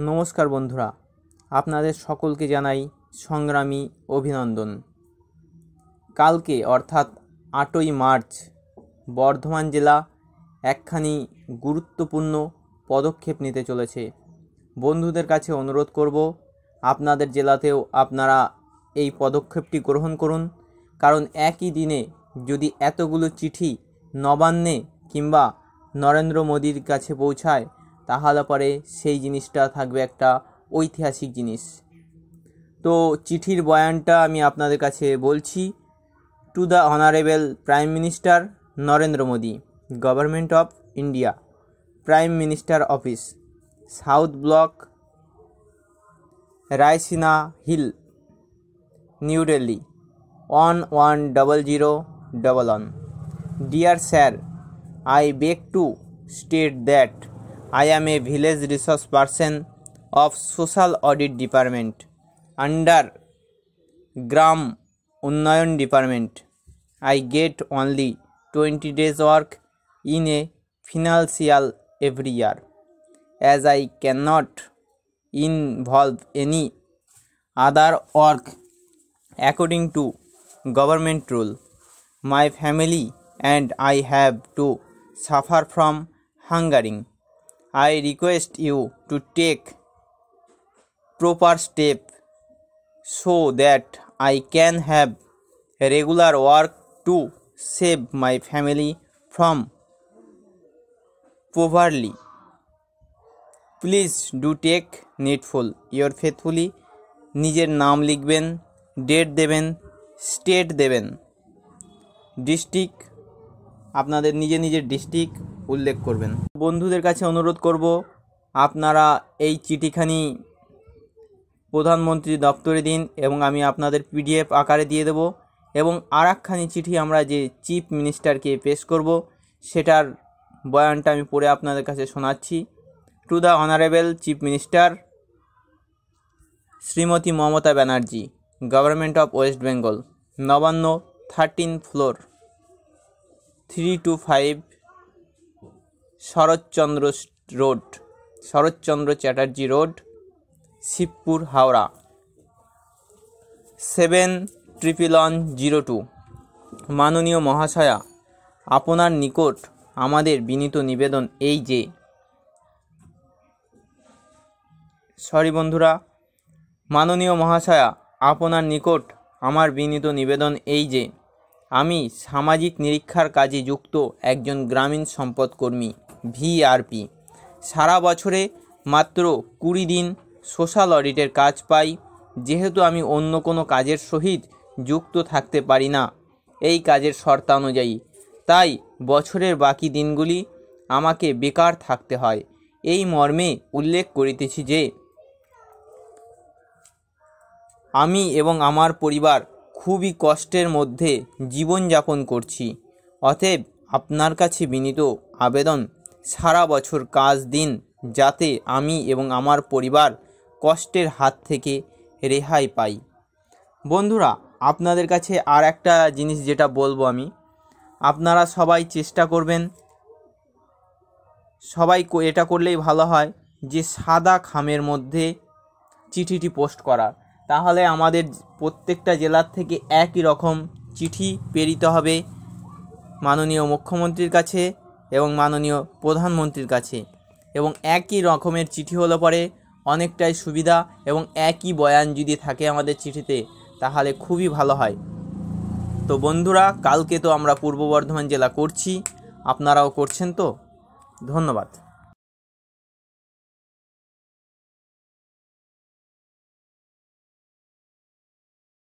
নমস্কার বন্ধুরা, আপনাদের সকলকে জানাই সংগ্রামী অভিনন্দন। কালকে অর্থাৎ আটই মার্চ, বর্ধমান জেলা একখানি গুরুত্বপূর্ণ পদক্ষেপ নিতে চলেছে। বন্ধুদের কাছে অনুরোধ করব, আপনাদের জেলাতেও আপনারা এই পদক্ষেপটি গ্রহণ করুন। কারণ একই দিনে যদি এতগুলো চিঠি নবান্নে কিংবা নরেন্দ্র মোদির কাছে পৌঁছায় তাহলে পরে সেই জিনিসটা থাকবে একটা ঐতিহাসিক জিনিস। তো চিঠির বয়ানটা আমি আপনাদের কাছে বলছি। To the honourable prime minister Narendra Modi government of India prime minister office south block Raisina hill new Delhi one one double zero double one dear sir I beg to state that I am a village resource person of social audit department under Gram Unnayan department. I get only 20 days work in a financial every year as I cannot involve any other work according to government rule. My family and I have to suffer from hungering. I request you to take proper step so that I can have regular work to save my family from poverty. Please do take needful your faithfully নিজের নাম লিখবেন date দেবেন state দেবেন district আপনাদের নিজের নিজের district উল্লেখ করবেন। বন্ধুদের কাছে অনুরোধ করব, আপনারা এই চিঠিখানি প্রধানমন্ত্রী দপ্তরে দিন এবং আমি আপনাদের পিডিএফ আকারে দিয়ে দেব এবং আর একখানি চিঠি আমরা যে চিফ মিনিস্টারকে পেশ করব, সেটার বয়ানটা আমি পড়ে আপনাদের কাছে শোনাচ্ছি। To the honourable chief minister Shrimati Mamata Banerjee, government of west Bengal, Nabanna, thirteen floor, three two five Saratchandra road, Saratchandra Chatterjee road, Shibpur, Howrah. Seven triple one zero two. মাননীয় মহাশয়া, আপনার নিকট আমাদের বিনীত নিবেদন এই যে, সরি বন্ধুরা, মাননীয় মহাশয়া, আপনার নিকট আমার বিনীত নিবেদন এই যে, আমি সামাজিক নিরীক্ষার কাজে যুক্ত একজন গ্রামীণ সম্পদ কর্মী ভিআরপি সারা বছরে মাত্র কুড়ি দিন সোশ্যাল অডিটের কাজ পাই, যেহেতু আমি অন্য কোনো কাজের সহিত যুক্ত থাকতে পারি না এই কাজের শর্তানুযায়ী তাই বছরের বাকি দিনগুলি আমাকে বেকার থাকতে হয়, এই মর্মে উল্লেখ করিতেছি যে, আমি এবং আমার পরিবার খুবই কষ্টের মধ্যে জীবনযাপন করছি, অতএব আপনার কাছে বিনীত আবেদন সারা বছর কাজ দিন, যাতে আমি এবং আমার পরিবার কষ্টের হাত থেকে রেহাই পাই। বন্ধুরা, আপনাদের কাছে আর একটা জিনিস যেটা বলব আমি। আপনারা সবাই চেষ্টা করবেন, সবাই এটা করলেই ভালো হয় যে সাদা খামের মধ্যে চিঠিটি পোস্ট করার তাহলে আমাদের প্রত্যেকটা জেলার থেকে একই রকম চিঠি প্রেরিত হবে মাননীয় মুখ্যমন্ত্রীর কাছে। এবং মাননীয় প্রধানমন্ত্রীর কাছে। এবং একই রকমের চিঠি হলে পরে অনেকটাই সুবিধা এবং একই বয়ান যদি থাকে আমাদের চিঠিতে, তাহলে খুবই ভালো হয়। তো বন্ধুরা, কালকে তো আমরা পূর্ব বর্ধমান জেলা করছি। আপনারাও করছেন তো? ধন্যবাদ।